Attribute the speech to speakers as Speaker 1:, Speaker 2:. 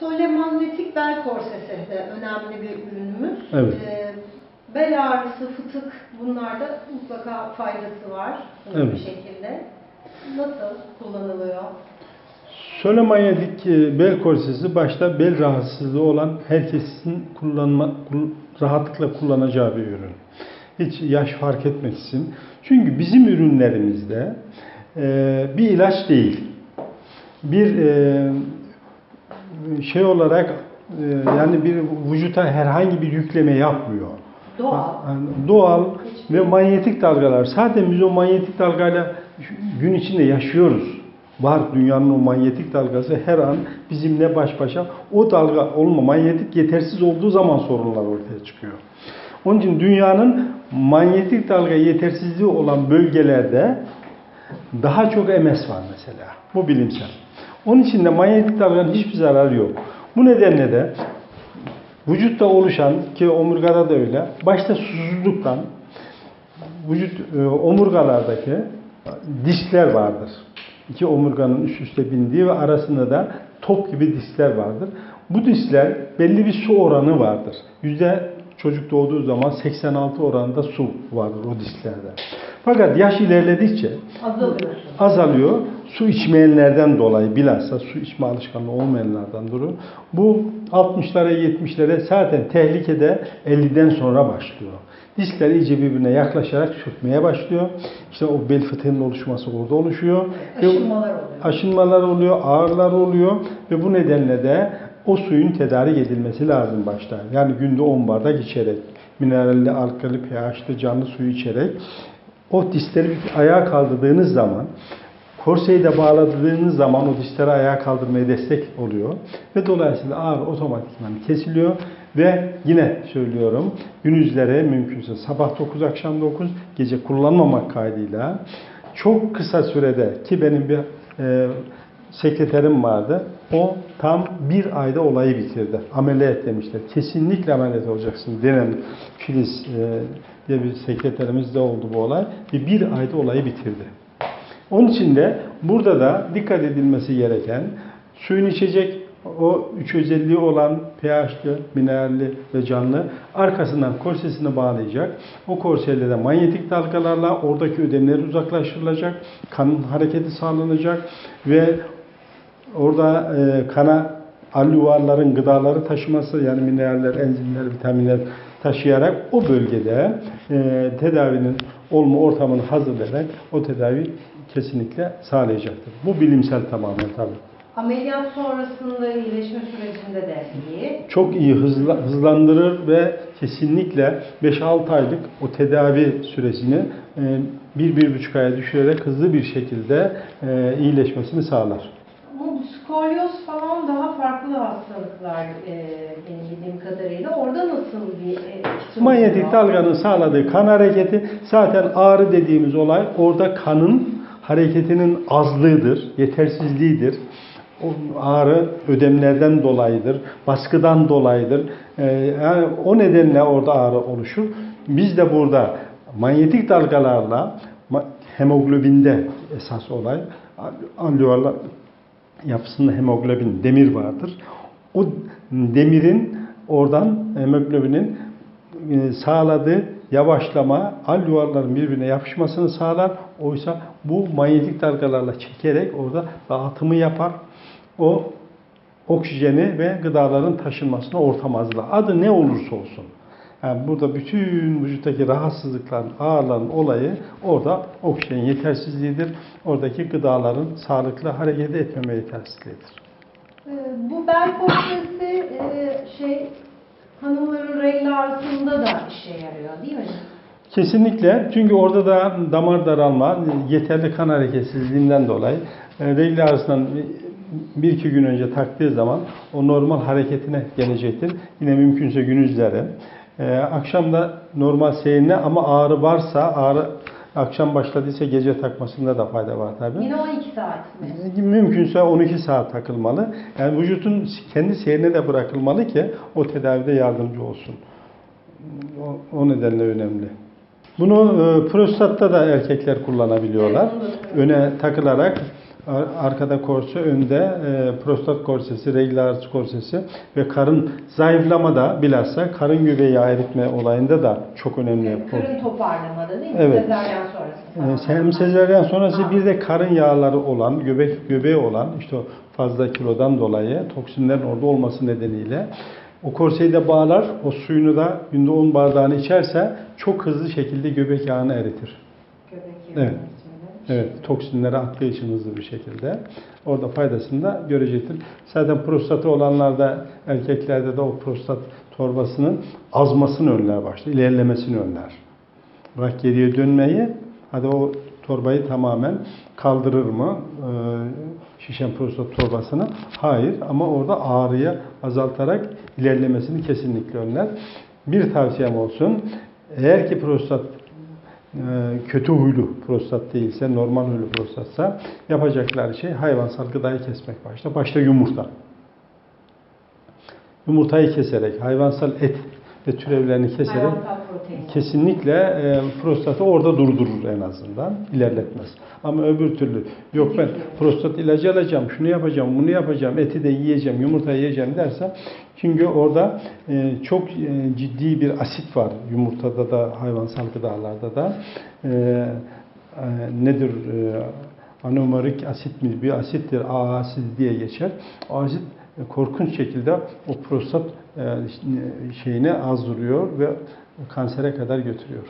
Speaker 1: Solemannetik bel korsesi de önemli bir ürünümüz.
Speaker 2: Evet.
Speaker 1: Ee, bel ağrısı, fıtık bunlarda mutlaka faydası var hızlı bir
Speaker 2: Evet.
Speaker 1: şekilde. Nasıl kullanılıyor?
Speaker 2: Solemanyetik e, bel korsesi başta bel rahatsızlığı olan herkesin kullanma, kul- rahatlıkla kullanacağı bir ürün. Hiç yaş fark etmeksizin. Çünkü bizim ürünlerimizde e, bir ilaç değil. Bir e, şey olarak e, yani bir vücuta herhangi bir yükleme yapmıyor.
Speaker 1: Doğal.
Speaker 2: Yani doğal ve manyetik dalgalar. Zaten biz o manyetik dalgayla gün içinde yaşıyoruz. Var dünyanın o manyetik dalgası her an bizimle baş başa. O dalga olma, manyetik yetersiz olduğu zaman sorunlar ortaya çıkıyor. Onun için dünyanın manyetik dalga yetersizliği olan bölgelerde daha çok MS var mesela. Bu bilimsel. Onun için de manyetik dalganın hiçbir zararı yok. Bu nedenle de vücutta oluşan ki omurgada da öyle başta susuzluktan vücut e, omurgalardaki diskler vardır. İki omurganın üst üste bindiği ve arasında da top gibi diskler vardır. Bu diskler belli bir su oranı vardır. Yüzde çocuk doğduğu zaman 86 oranında su vardır o disklerde. Fakat yaş ilerledikçe
Speaker 1: Azalıyorsun.
Speaker 2: azalıyor. Su içmeyenlerden dolayı bilhassa su içme alışkanlığı olmayanlardan dolayı. Bu 60'lara 70'lere zaten tehlikede 50'den sonra başlıyor. Diskler iyice birbirine yaklaşarak çökmeye başlıyor. İşte o bel fıtığının oluşması orada oluşuyor.
Speaker 1: Aşınmalar oluyor.
Speaker 2: aşınmalar oluyor, ağrılar oluyor ve bu nedenle de o suyun tedarik edilmesi lazım başta. Yani günde 10 bardak içerek, mineralli, alkali, pH'li canlı suyu içerek o dişleri bir ayağa kaldırdığınız zaman korseyi de bağladığınız zaman o dişleri ayağa kaldırmaya destek oluyor. Ve dolayısıyla ağrı otomatikman kesiliyor. Ve yine söylüyorum gündüzlere mümkünse sabah 9 akşam 9 gece kullanmamak kaydıyla çok kısa sürede ki benim bir e, sekreterim vardı. O tam bir ayda olayı bitirdi. Ameliyat demişler. Kesinlikle ameliyat olacaksın denen Filiz e, diye bir sekreterimiz de oldu bu olay. Ve bir ayda olayı bitirdi. Onun için de burada da dikkat edilmesi gereken suyun içecek o üç özelliği olan pH'li, mineralli ve canlı arkasından korsesini bağlayacak. O korseyle de manyetik dalgalarla oradaki ödemler uzaklaştırılacak. Kanın hareketi sağlanacak ve orada e, kana alüvarların gıdaları taşıması yani mineraller, enzimler, vitaminler taşıyarak o bölgede e, tedavinin olma ortamını hazırlayarak o tedavi kesinlikle sağlayacaktır. Bu bilimsel tamamen tabii.
Speaker 1: Ameliyat sonrasında iyileşme sürecinde de iyi.
Speaker 2: Çok iyi hızla, hızlandırır ve kesinlikle 5-6 aylık o tedavi süresini 1-1,5 aya düşürerek hızlı bir şekilde e, iyileşmesini sağlar.
Speaker 1: Bu skolyoz hastalıklar e, benim bildiğim kadarıyla. Orada nasıl bir e,
Speaker 2: Manyetik dalganın sağladığı kan hareketi zaten ağrı dediğimiz olay orada kanın hareketinin azlığıdır, yetersizliğidir. O ağrı ödemlerden dolayıdır, baskıdan dolayıdır. Ee, yani o nedenle orada ağrı oluşur. Biz de burada manyetik dalgalarla hemoglobinde esas olay alveolar yapısında hemoglobin, demir vardır. O demirin oradan hemoglobinin e, sağladığı yavaşlama alveolarların birbirine yapışmasını sağlar. Oysa bu manyetik dalgalarla çekerek orada dağıtımı yapar. O oksijeni ve gıdaların taşınmasına ortam hazırlar. Adı ne olursa olsun. Yani burada bütün vücuttaki rahatsızlıkların, ağrıların olayı orada oksijen yetersizliğidir. Oradaki gıdaların sağlıklı hareket etmeme yetersizliğidir.
Speaker 1: E, bu bel korsesi e, şey hanımların regl ağrısında da işe yarıyor değil mi?
Speaker 2: Kesinlikle. Çünkü orada da damar daralma, yeterli kan hareketsizliğinden dolayı e, regl ağrısından bir iki gün önce taktığı zaman o normal hareketine gelecektir. Yine mümkünse gündüzleri. E, akşam da normal seyrine ama ağrı varsa ağrı akşam başladıysa gece takmasında da fayda var tabii.
Speaker 1: Yine 12 saat mi?
Speaker 2: Mümkünse 12 saat takılmalı. Yani vücutun kendi seyrine de bırakılmalı ki o tedavide yardımcı olsun. O, o nedenle önemli. Bunu e, prostatta da erkekler kullanabiliyorlar.
Speaker 1: Evet,
Speaker 2: Öne takılarak Ar- Arkada korse, önde e, prostat korsesi, regl ağrısı korsesi ve karın zayıflamada bilhassa karın göbeği eritme olayında da çok önemli. bu.
Speaker 1: Karın toparlamada değil mi?
Speaker 2: Evet.
Speaker 1: Sezaryen sonrası.
Speaker 2: Ee, Hem sezaryen sonrası bir de karın yağları olan, göbek göbeği olan işte o fazla kilodan dolayı toksinlerin orada olması nedeniyle o korseyi de bağlar, o suyunu da günde 10 bardağını içerse çok hızlı şekilde göbek yağını eritir.
Speaker 1: Göbek
Speaker 2: Evet. Evet, toksinleri attığı için hızlı bir şekilde. Orada faydasını da görecektir. Zaten prostatı olanlarda, erkeklerde de o prostat torbasının azmasını önler başta, ilerlemesini önler. Bırak geriye dönmeyi, hadi o torbayı tamamen kaldırır mı e, şişen prostat torbasını? Hayır ama orada ağrıyı azaltarak ilerlemesini kesinlikle önler. Bir tavsiyem olsun, eğer ki prostat kötü huylu prostat değilse, normal huylu prostatsa yapacakları şey hayvansal gıdayı kesmek başta. Başta yumurta. Yumurtayı keserek, hayvansal et ve türevlerini keserek kesinlikle e, prostatı orada durdurur en azından, ilerletmez. Ama öbür türlü yok ben prostat ilacı alacağım, şunu yapacağım, bunu yapacağım, eti de yiyeceğim, yumurta yiyeceğim derse çünkü orada e, çok e, ciddi bir asit var yumurtada da hayvansal gıdalarda da E, e, nedir e, anomerik asit mi bir asittir A asidi diye geçer. O asit korkunç şekilde o prostat e, şeyini azdırıyor ve kansere kadar götürüyor.